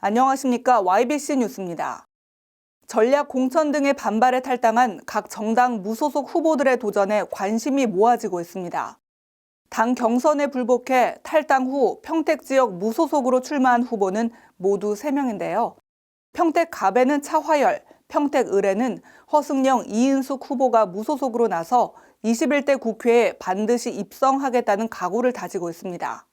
안녕하십니까. YBC 뉴스입니다. 전략 공천 등의 반발에 탈당한 각 정당 무소속 후보들의 도전에 관심이 모아지고 있습니다. 당 경선에 불복해 탈당 후 평택 지역 무소속으로 출마한 후보는 모두 3명인데요. 평택 갑에는 차화열, 평택 을에는 허승영, 이인숙 후보가 무소속으로 나서 21대 국회에 반드시 입성하겠다는 각오를 다지고 있습니다.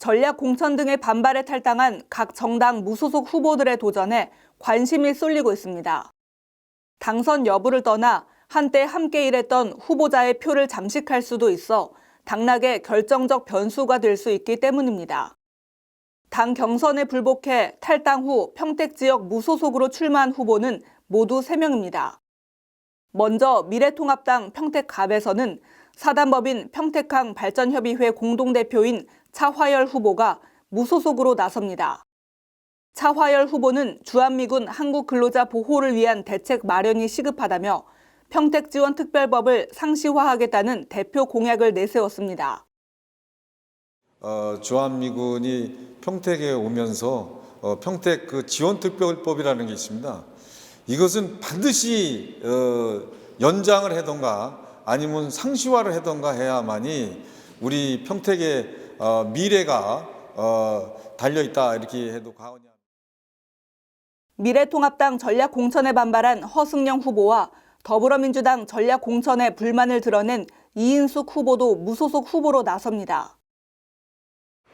전략 공천 등의 반발에 탈당한 각 정당 무소속 후보들의 도전에 관심이 쏠리고 있습니다. 당선 여부를 떠나 한때 함께 일했던 후보자의 표를 잠식할 수도 있어 당락의 결정적 변수가 될 수 있기 때문입니다. 당 경선에 불복해 탈당 후 평택 지역 무소속으로 출마한 후보는 모두 3명입니다. 먼저 미래통합당 평택갑에서는 사단법인 평택항 발전협의회 공동대표인 차화열 후보가 무소속으로 나섭니다. 차화열 후보는 주한미군 한국 근로자 보호를 위한 대책 마련이 시급하다며 평택 지원 특별법을 상시화하겠다는 대표 공약을 내세웠습니다. 어, 주한미군이 평택에 오면서 어, 평택 그 지원특별법이라는 게 있습니다. 이것은 반드시 어, 연장을 해던가 아니면 상시화를 해던가 해야만이 우리 평택의 어, 미래가 어, 달려 있다 이렇게 해도 과언이. 미래통합당 전략 공천에 반발한 허승영 후보와 더불어민주당 전략 공천에 불만을 드러낸 이인숙 후보도 무소속 후보로 나섭니다.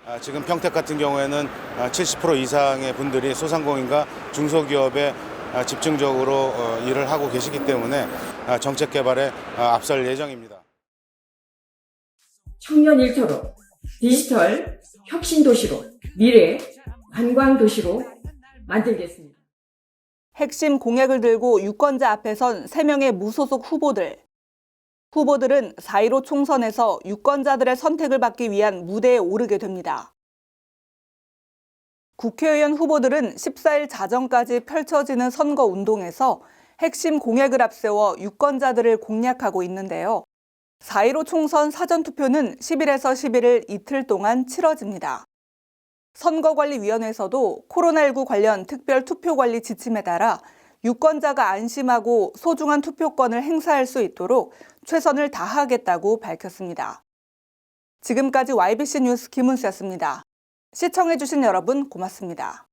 아, 지금 평택 같은 경우에는 아, 70% 이상의 분들이 소상공인과 중소기업에 아, 집중적으로 어, 일을 하고 계시기 때문에 아, 정책 개발에 아, 앞설 예정입니다. 청년 일터로 디지털 혁신 도시로 미래 관광 도시로 만들겠습니다. 핵심 공약을 들고 유권자 앞에 선 3명의 무소속 후보들. 후보들은 4.15 총선에서 유권자들의 선택을 받기 위한 무대에 오르게 됩니다. 국회의원 후보들은 14일 자정까지 펼쳐지는 선거 운동에서 핵심 공약을 앞세워 유권자들을 공략하고 있는데요. 4.15 총선 사전투표는 10일에서 11일 이틀 동안 치러집니다. 선거관리위원회에서도 코로나19 관련 특별 투표관리 지침에 따라 유권자가 안심하고 소중한 투표권을 행사할 수 있도록 최선을 다하겠다고 밝혔습니다. 지금까지 YBC 뉴스 김은수였습니다. 시청해주신 여러분 고맙습니다.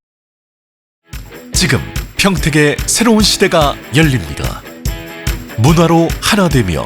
지금 평택의 새로운 시대가 열립니다. 문화로 하나 되며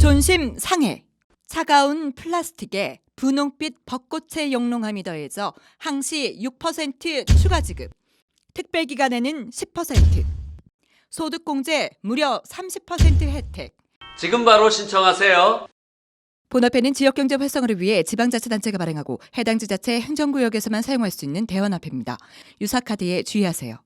존심 상해, 차가운 플라스틱에 분홍빛 벚꽃의 영롱함이 더해져 항시 6% 추가 지급, 특별 기간에는 10%, 소득공제 무려 30% 혜택. 지금 바로 신청하세요. 본화폐는 지역경제 활성화를 위해 지방자치단체가 발행하고 해당 지자체 행정구역에서만 사용할 수 있는 대환화폐입니다. 유사카드에 주의하세요.